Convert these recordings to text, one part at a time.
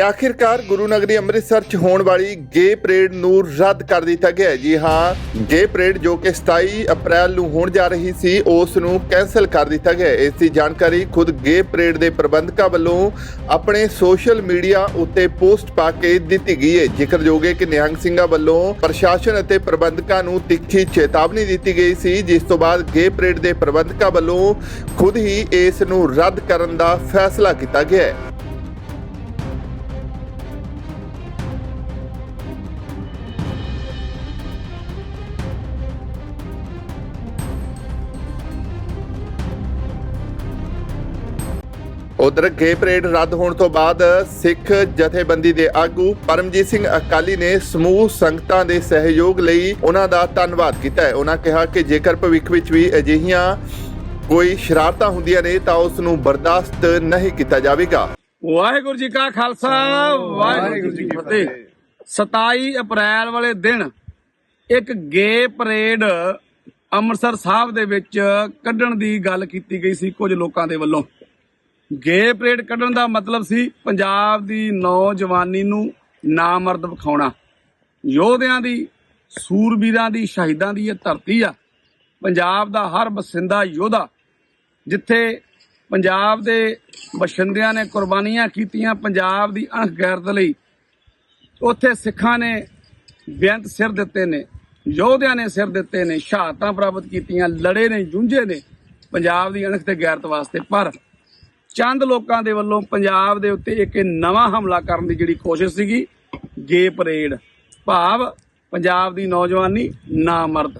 ਆਖਿਰਕਾਰ ਗੁਰੂ ਨਗਰੀ ਅੰਮ੍ਰਿਤਸਰ 'ਚ ਹੋਣ ਵਾਲੀ ਗੇ ਪਰੇਡ ਨੂੰ ਰੱਦ ਕਰ ਦਿੱਤਾ ਗਿਆ ਹੈ। ਜੀ ਹਾਂ, ਗੇ ਪਰੇਡ ਜੋ ਕਿ 27 ਅਪ੍ਰੈਲ ਨੂੰ ਹੋਣ ਜਾ ਰਹੀ ਸੀ, ਉਸ ਨੂੰ ਕੈਨਸਲ ਕਰ ਦਿੱਤਾ ਗਿਆ ਹੈ। ਇਸ ਦੀ ਜਾਣਕਾਰੀ ਖੁਦ ਗੇ ਪਰੇਡ ਦੇ ਪ੍ਰਬੰਧਕਾਂ ਵੱਲੋਂ ਆਪਣੇ ਸੋਸ਼ਲ ਮੀਡੀਆ ਉੱਤੇ ਪੋਸਟ ਪਾ ਕੇ ਦਿੱਤੀ ਗਈ ਹੈ ਜ਼ਿਕਰਯੋਗ ਹੈ ਕਿ ਨਿਹੰਗ ਸਿੰਘਾਂ ਵੱਲੋਂ ਪ੍ਰਸ਼ਾਸਨ ਅਤੇ ਪ੍ਰਬੰਧਕਾਂ ਨੂੰ ਤਿੱਖੀ ਚੇਤਾਵਨੀ ਦਿੱਤੀ ਗਈ ਸੀ, ਜਿਸ ਤੋਂ ਬਾਅਦ ਗੇ ਪਰੇਡ ਦੇ ਪ੍ਰਬੰਧਕਾਂ ਵੱਲੋਂ ਖੁਦ ਹੀ ਇਸ ਨੂੰ ਰੱਦ ਕਰਨ ਦਾ ਫੈਸਲਾ ਕੀਤਾ ਗਿਆ ਹੈ ਉਧਰ ਗੇ ਪਰੇਡ ਰੱਦ ਹੋਣ ਤੋਂ ਬਾਅਦ ਸਿੱਖ ਜਥੇਬੰਦੀ ਦੇ ਆਗੂ ਪਰਮਜੀਤ ਸਿੰਘ ਅਕਾਲੀ ਨੇ ਸਮੂਹ ਸੰਗਤਾਂ ਦੇ ਸਹਿਯੋਗ ਲਈ ਉਹਨਾਂ ਦਾ ਧੰਨਵਾਦ ਕੀਤਾ ਹੈ। ਉਹਨਾਂ ਕਿਹਾ ਕਿ ਜੇਕਰ ਭਵਿੱਖ ਵਿੱਚ ਵੀ ਅਜਿਹੀਆਂ ਕੋਈ ਸ਼ਰਾਰਤਾਂ ਹੁੰਦੀਆਂ ਨੇ ਤਾਂ ਉਸ ਨੂੰ ਬਰਦਾਸ਼ਤ ਨਹੀਂ ਕੀਤਾ ਜਾਵੇਗਾ। ਵਾਹਿਗੁਰੂ ਜੀ ਕਾ ਖਾਲਸਾ, ਵਾਹਿਗੁਰੂ ਜੀ ਕੀ ਫਤਿਹ। 27 ਅਪ੍ਰੈਲ ਵਾਲੇ ਦਿਨ ਇੱਕ ਗੇ ਪਰੇਡ ਅੰਮ੍ਰਿਤਸਰ ਸਾਹਿਬ ਦੇ ਵਿੱਚ ਕੱਢਣ ਦੀ ਗੱਲ ਕੀਤੀ ਗਈ ਸੀ ਕੁਝ ਲੋਕਾਂ ਦੇ ਵੱਲੋਂ। ਗੇ ਪਰੇਡ ਕੱਢਣ ਦਾ ਮਤਲਬ ਸੀ ਪੰਜਾਬ ਦੀ ਨੌਜਵਾਨੀ ਨੂੰ ਨਾਮਰਦ ਵਿਖਾਉਣਾ। ਯੋਧਿਆਂ ਦੀ, ਸੂਰਬੀਰਾਂ ਦੀ, ਸ਼ਹੀਦਾਂ ਦੀ ਇਹ ਧਰਤੀ ਆ। ਪੰਜਾਬ ਦਾ ਹਰ ਬਸਿੰਦਾ ਯੋਧਾ, ਜਿੱਥੇ ਪੰਜਾਬ ਦੇ ਬਸ਼ਿੰਦਿਆਂ ਨੇ ਕੁਰਬਾਨੀਆਂ ਕੀਤੀਆਂ ਪੰਜਾਬ ਦੀ ਅਣਖ ਗੈਰਤ ਲਈ, ਉੱਥੇ ਸਿੱਖਾਂ ਨੇ ਬੇਅੰਤ ਸਿਰ ਦਿੱਤੇ ਨੇ, ਯੋਧਿਆਂ ਨੇ ਸਿਰ ਦਿੱਤੇ ਨੇ, ਸ਼ਹਾਦਤਾਂ ਪ੍ਰਾਪਤ ਕੀਤੀਆਂ, ਲੜੇ ਨੇ, ਜੂਝੇ ਨੇ, ਪੰਜਾਬ ਦੀ ਅਣਖ ਤੇ ਗੈਰਤ ਵਾਸਤੇ ਪਰ ਚੰਦ ਲੋਕਾਂ ਦੇ ਵੱਲੋਂ ਪੰਜਾਬ ਦੇ ਉੱਤੇ ਇੱਕ ਨਵਾਂ ਹਮਲਾ ਕਰਨ ਦੀ ਜਿਹੜੀ ਕੋਸ਼ਿਸ਼ ਸੀਗੀ ਗੇ ਪਰੇਡ ਭਾਵ ਪੰਜਾਬ ਦੀ ਨੌਜਵਾਨੀ ਨਾ ਮਰਦ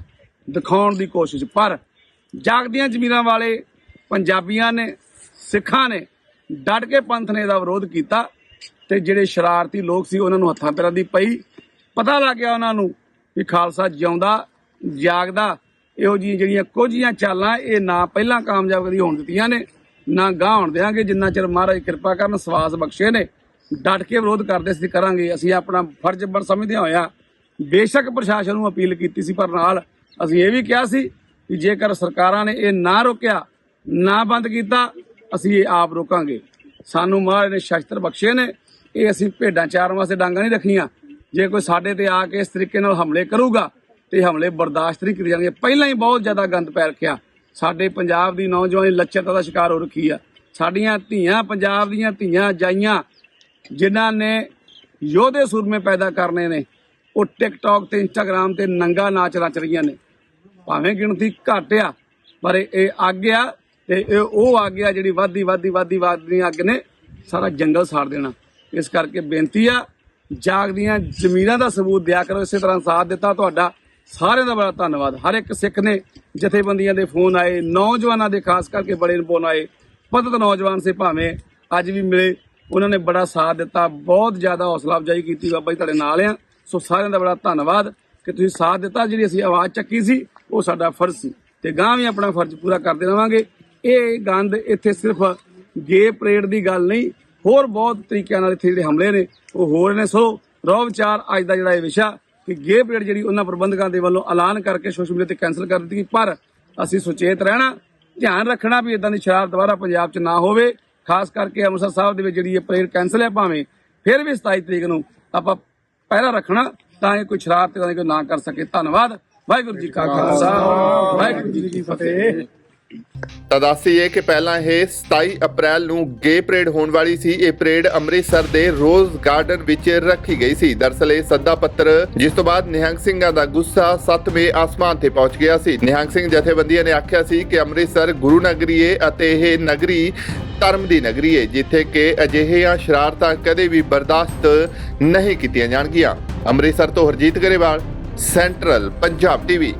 ਦਿਖਾਉਣ ਦੀ ਕੋਸ਼ਿਸ਼। ਪਰ ਜਾਗਦੀਆਂ ਜ਼ਮੀਰਾਂ ਵਾਲੇ ਪੰਜਾਬੀਆਂ ਨੇ, ਸਿੱਖਾਂ ਨੇ ਡਟ ਕੇ ਪੰਥ ਨੇ ਇਹਦਾ ਵਿਰੋਧ ਕੀਤਾ ਤੇ ਜਿਹੜੇ ਸ਼ਰਾਰਤੀ ਲੋਕ ਸੀ ਉਹਨਾਂ ਨੂੰ ਹੱਥਾਂ ਪੈਰਾਂ ਦੀ ਪਈ। ਪਤਾ ਲੱਗ ਗਿਆ ਉਹਨਾਂ ਨੂੰ ਵੀ ਖਾਲਸਾ ਜਿਉਂਦਾ, ਜਾਗਦਾ, ਇਹੋ ਜਿਹੀਆਂ ਜਿਹੜੀਆਂ ਕੁਝੀਆਂ ਚਾਲਾਂ ਇਹ ਨਾ ਪਹਿਲਾਂ ਕਾਮਯਾਬ ਕਦੀ ਹੋਣ ਦਿੱਤੀਆਂ ਨੇ। ਨਾ ਗਾਹ ਹੋਣ ਦਿਆਂਗੇ, ਜਿੰਨਾ ਚਿਰ ਮਹਾਰਾਜ ਕਿਰਪਾ ਕਰਨ, ਸਵਾਸ ਬਖਸ਼ੇ ਨੇ। ਡਟ ਕੇ ਵਿਰੋਧ ਕਰਦੇ ਸੀ, ਕਰਾਂਗੇ। ਅਸੀਂ ਆਪਣਾ ਫਰਜ਼ ਬੜ ਸਮਝਦਿਆਂ ਹੋਇਆ ਬੇਸ਼ੱਕ ਪ੍ਰਸ਼ਾਸਨ ਨੂੰ ਅਪੀਲ ਕੀਤੀ ਸੀ, ਪਰ ਨਾਲ ਅਸੀਂ ਇਹ ਵੀ ਕਿਹਾ ਸੀ ਕਿ ਜੇਕਰ ਸਰਕਾਰਾਂ ਨੇ ਇਹ ਨਾ ਰੋਕਿਆ, ਨਾ ਬੰਦ ਕੀਤਾ, ਅਸੀਂ ਇਹ ਆਪ ਰੋਕਾਂਗੇ। ਸਾਨੂੰ ਮਹਾਰਾਜ ਨੇ ਸ਼ਸਤਰ ਬਖਸ਼ੇ ਨੇ। ਇਹ ਅਸੀਂ ਭੇਡਾਂ ਚਾਰਨ ਵਾਸਤੇ ਡਾਂਗਾ ਨਹੀਂ ਰੱਖੀਆਂ। ਜੇ ਕੋਈ ਸਾਡੇ ਤੇ ਆ ਕੇ ਇਸ ਤਰੀਕੇ ਨਾਲ ਹਮਲੇ ਕਰੂਗਾ, ਤੇ ਹਮਲੇ ਬਰਦਾਸ਼ਤ ਨਹੀਂ ਕੀਤੇ ਜਾਣਗੇ। ਪਹਿਲਾਂ ਹੀ ਬਹੁਤ ਜ਼ਿਆਦਾ ਗੰਦ ਪੈ ਰੱਖਿਆ। ਸਾਡੇ ਪੰਜਾਬ ਦੀ ਨੌਜਵਾਨੀ ਲੱਚਰਤਾ ਦਾ ਸ਼ਿਕਾਰ ਹੋ ਰੱਖੀ ਆ। ਸਾਡੀਆਂ ਧੀਆਂ, ਪੰਜਾਬ ਦੀਆਂ ਧੀਆਂ ਜਾਈਆਂ, ਜਿਨ੍ਹਾਂ ਨੇ ਯੋਧੇ ਸੂਰਮੇ ਪੈਦਾ ਕਰਨੇ ਨੇ, ਉਹ ਟਿਕਟੌਕ ਤੇ ਇੰਸਟਾਗ੍ਰam ਤੇ ਨੰਗਾ ਨਾਚ ਰਚ ਰਹੀਆਂ ਨੇ। ਭਾਵੇਂ ਗਿਣਤੀ ਘੱਟ ਆ, ਪਰ ਇਹ- ਅੱਗ ਆ ਤੇ ਇਹ ਉਹ ਅੱਗ ਆ ਜਿਹੜੀ ਵਾਦੀ ਵਾਦੀ ਵਾਦੀ ਵਾਦੀ ਅੱਗ ਨੇ ਸਾਰਾ ਜੰਗਲ ਸਾੜ ਦੇਣਾ। ਇਸ ਕਰਕੇ ਬੇਨਤੀ ਆ, ਜਾਗਦੀਆਂ ਜ਼ਮੀਰਾਂ ਦਾ ਸਬੂਤ ਦਿਆ ਕਰੋ, ਇਸੇ ਤਰ੍ਹਾਂ ਸਾਥ ਦਿੱਤਾ ਤੁਹਾਡਾ। ਸਾਰਿਆਂ ਦਾ ਬੜਾ ਧੰਨਵਾਦ। ਹਰ ਇੱਕ ਸਿੱਖ ਨੇ ਜਥੇਬੰਦੀਆਂ ਦੇ ਫੋਨ ਆਏ, ਨੌਜਵਾਨਾਂ ਦੇ, ਖਾਸ ਕਰਕੇ ਬੜੇ ਫੋਨ ਆਏ। ਪਤਤ ਨੌਜਵਾਨ ਸੇ ਭਾਵੇਂ ਅੱਜ ਵੀ ਮਿਲੇ, ਉਹਨਾਂ ਨੇ ਬੜਾ ਸਾਥ ਦਿੱਤਾ, ਬਹੁਤ ਜ਼ਿਆਦਾ ਹੌਸਲਾ ਅਫਜ਼ਾਈ ਕੀਤੀ ਬਾਬਾ ਜੀ ਤੁਹਾਡੇ ਨਾਲ ਆ। ਸੋ ਸਾਰਿਆਂ ਦਾ ਬੜਾ ਧੰਨਵਾਦ ਕਿ ਤੁਸੀਂ ਸਾਥ ਦਿੱਤਾ, ਜਿਹੜੀ ਅਸੀਂ ਆਵਾਜ਼ ਚੱਕੀ ਸੀ, ਉਹ ਸਾਡਾ ਫਰਜ਼ ਸੀ। ਤੇ ਗਾਂ ਵੀ ਆਪਣਾ ਫਰਜ਼ ਪੂਰਾ ਕਰਦੇ ਰਵਾਂਗੇ। ਇਹ ਗੰਦ ਇੱਥੇ ਸਿਰਫ ਗੇ ਪਰੇਡ ਦੀ ਗੱਲ ਨਹੀਂ, ਹੋਰ ਬਹੁਤ ਤਰੀਕਿਆਂ ਨਾਲ ਇੱਥੇ ਜਿਹੜੇ ਹਮਲੇ ਨੇ, ਉਹ ਹੋਰ ਨੇ। ਸੋ ਰੋ ਵਿਚਾਰ ਅੱਜ ਦਾ ਜਿਹੜਾ ਇਹ ਵਿਸ਼ਾ ਕਿ ਗੇ ਪਰੇਡ ਜਿਹੜੀ ਉਹਨਾਂ ਪ੍ਰਬੰਧਕਾਂ ਦੇ ਵੱਲੋਂ ਐਲਾਨ ਕਰਕੇ ਸੋਸ਼ਲ ਮੀਡੀਆ ਤੇ ਕੈਨਸਲ ਕਰ ਦਿੱਤੀ ਪਰ ਅਸੀਂ ਸੁਚੇਤ ਰਹਿਣਾ ਧਿਆਨ ਰੱਖਣਾ ਵੀ ਇਦਾਂ ਦੀ ਸ਼ਰਾਰਤ ਦੁਬਾਰਾ ਪੰਜਾਬ 'ਚ ਨਾ ਹੋਵੇ। ਖਾਸ ਕਰਕੇ ਅੰਮ੍ਰਿਤਸਰ ਸਾਹਿਬ ਦੇ ਵਿੱਚ ਜਿਹੜੀ ਇਹ ਪਰੇਡ ਕੈਨਸਲ ਹੈ ਭਾਵੇਂ ਫਿਰ ਵੀ 27 ਤਰੀਕ ਨੂੰ ਆਪਾਂ ਪਹਿਰਾ ਰੱਖਣਾ ਤਾਂ ਇਹ ਕੋਈ ਇਦਾਂ ਦੀ ਕੋਈ ਨਾ ਕਰ ਸਕੇ। ਧੰਨਵਾਦ। ਵਾਹਿਗੁਰੂ ਜੀ ਕਾ ਖਾਲਸਾ। ਵਾਹਿਗੁਰੂ ਜੀ ਕੀ ਫਤਿਹ। ਤਾਂ ਦੱਸੀਏ ਕਿ ਪਹਿਲਾਂ ਇਹ 27 ਅਪ੍ਰੈਲ ਨੂੰ ਗੇ ਪਰੇਡ ਹੋਣ ਵਾਲੀ ਸੀ। ਇਹ ਪਰੇਡ ਅੰਮ੍ਰਿਤਸਰ ਦੇ ਰੋਜ਼ ਗਾਰਡਨ ਵਿੱਚ ਰੱਖੀ ਗਈ ਸੀ। ਦਰਸਲ ਇਹ ਸੱਦਾ ਪੱਤਰ ਜਿਸ ਤੋਂ ਬਾਅਦ ਨਿਹੰਗ ਸਿੰਘਾਂ ਦਾ ਗੁੱਸਾ ਸੱਤਵੇਂ ਆਸਮਾਨ ਤੇ ਪਹੁੰਚ ਗਿਆ ਸੀ। ਨਿਹੰਗ ਸਿੰਘ ਜਥੇਬੰਦੀਆਂ ਨੇ ਆਖਿਆ ਸੀ ਕਿ ਅੰਮ੍ਰਿਤਸਰ ਗੁਰੂ ਨਗਰੀ ਏ ਅਤੇ ਇਹ ਨਗਰੀ ਧਰਮ ਦੀ ਨਗਰੀ ਏ, ਜਿੱਥੇ ਕਿ ਅਜਿਹੀਆਂ ਸ਼ਰਾਰਤਾਂ ਕਦੇ ਵੀ ਬਰਦਾਸ਼ਤ ਨਹੀਂ ਕੀਤੀਆਂ ਜਾਣਗੀਆਂ। ਅੰਮ੍ਰਿਤਸਰ ਤੋਂ ਹਰਜੀਤ ਗਰੇਵਾਲ, ਸੈਂਟਰਲ ਪੰਜਾਬ ਟੀਵੀ।